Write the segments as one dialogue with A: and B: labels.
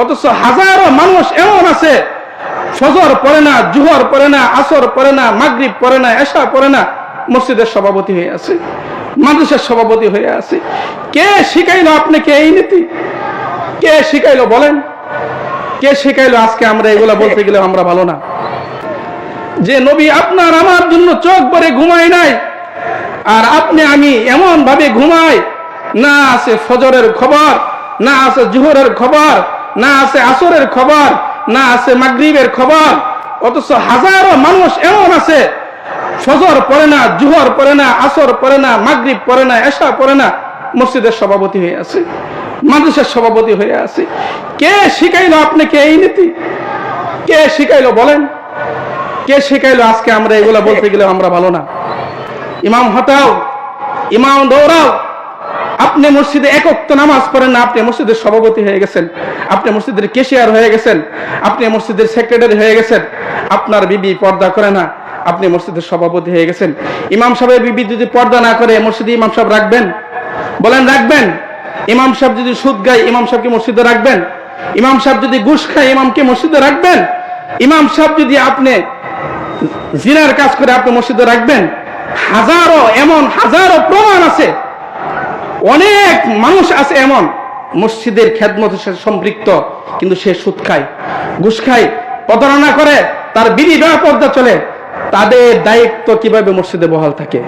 A: অথচ হাজারো মানুষ এমন আছে, ফজর পড়ে না, জুহর পড়ে না, আসর পড়ে না, মাগরিব পড়ে না, এশা পড়ে না, মসজিদের সভাপতি হয়ে আছে মানুষের সভাপতি হয়ে আছে। কে শিখাইলো আপনাকে এই নীতি? কে শিখাইলো বলেন? কে শিখাইলো আজকে আমরা এগুলা বলতে গেলে আমরা ভালো না? যে নবী আপনার আমার জন্য চোখ ভরে ঘুমায় নাই, আর আপনি আমি এমন ভাবে ঘুমাই, না আছে ফজরের খবর, না আছে জুহরের খবর না আছে আসরের খবর, না আছে মাগরিবের খবর, অথচ হাজারো মানুষ এমন আছে, ফজর পড়ে না, জুহর পড়ে না, আসর পড়ে না, মাগরিব পড়ে না, এশা পড়ে না, মসজিদের সভাপতি হয়ে আছে মানুষের সভাপতি হয়ে আছে। কে শিখাইলো আপনাকে এই নীতি? কে শিখাইলো বলেন? কে শিখাইলো আজকে আমরা এগুলা বলতে গেলে আমরা ভালো না? ইমাম হটাও ইমাম দৌড়াও আপনি মসজিদে একত্র নামাজ পড়েন না, আপনি মসজিদের সভাপতি হয়ে গেছেন। আপনি মসজিদের কেশিয়ার হয়ে গেছেন। আপনি মসজিদের সেক্রেটারি হয়ে গেছেন। আপনার বিবি পর্দা করে না, আপনি মসজিদের সভাপতি হয়ে গেছেন। ইমাম সাহেবের বিবি যদি পর্দা না করে, মসজিদে ইমাম সাহেব রাখবেন? বলেন, রাখবেন। ইমাম সাহেব যদি সুদ গায়, ইমাম সাহেবকে মসজিদে রাখবেন? ইমাম সাহেব যদি ঘুষ খায় ইমামকে মসজিদে রাখবেন? ইমাম সাহেব যদি আপনি জিনার কাজ করে, আপনি মসজিদে রাখবেন? হাজারো, এমন হাজারো প্রমাণ আছে। অনেক মানুষ আছে এমন, মসজিদের খেদমতের সম্পৃক্ত, কিন্তু সে সুদ খায়, ঘুষ খায়, প্রতারণা করে, তার বিধি পর্দা চলে। তাদের দায়িত্ব কীভাবে মসজিদে বহাল থাকে?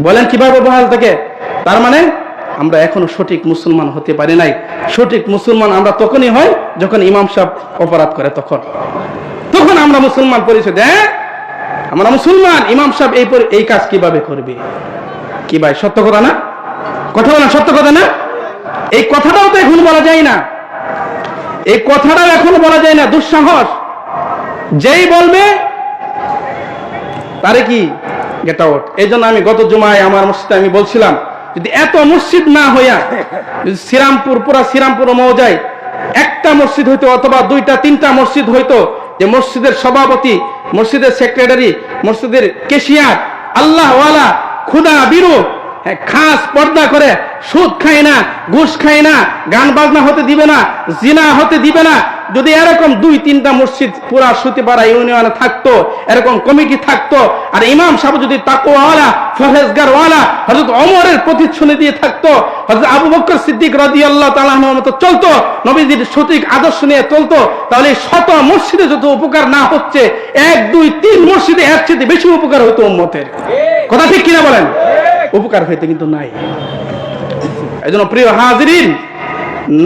A: বলেন কীভাবে বহাল থাকে? তার মানে আমরা এখনও সঠিক মুসলমান হতে পারি নাই। সঠিক মুসলমান আমরা তখনই হয় যখন ইমাম সাহেব অপরাধ করে, তখন। তখন আমরা মুসলমান পরিচয় দেয় হ্যাঁ? আমরা মুসলমান, ইমাম সাহেব এই এই কাজ কীভাবে করবে? কি ভাই, সত্য কথা না? কথা বলেন সত্য কথা না? এই কথাটাও তো এখন বলা যায় না। এই কথাটাও এখন বলা যায় না, দুঃসাহস। যেই বলবে, তারে কি? গেট আউট এই জন্য আমি গত জুমায় আমার মসজিদে আমি বলছিলাম, যদি এত মসজিদ না হইয়া শ্রীরামপুর, পুরা শ্রীরামপুর মৌজায় একটা মসজিদ হইতো অথবা দুইটা, তিনটা মসজিদ হইতো, যে মসজিদের সভাপতি, মসজিদের সেক্রেটারি, মসজিদের কেশিয়ার, আল্লাহওয়ালা, খুদা, বিরু খাস পর্দা করে সুদ খায় না ঘুষ খায় না গান বাজনা হতে দিবে না জিনা হতে দিবে না। যদি এরকম দুই তিনটা মসজিদ পুরা সুতিপাড়া ইউনিয়নে থাকতো এরকম কমিটি থাকতো আর ইমাম সাহেব যদি তাকওয়ালা ফরেজগারওয়ালা হযরত ওমরের প্রতিচ্ছবি দিয়ে থাকতো হযরত আবু বকর সিদ্দিক রাদিয়াল্লাহু তাআলা আনহুর মতো চলতো নবীজির সঠিক আদর্শ নিয়ে চলতো তাহলে শত মসজিদে যত উপকার না হচ্ছে এক দুই তিন মসজিদে এক চেয়ে বেশি উপকার হতো উম্মতের। কথা ঠিক কিনা বলেন? উপকার হইতে কিন্তু নাই। এই জন্য প্রিয় হাজিরিন,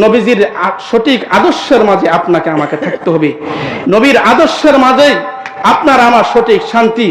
A: নবীজির সঠিক আদর্শের মাঝে আপনাকে আমাকে থাকতে হবে। নবীর আদর্শের মাঝে আপনার আমার সঠিক শান্তি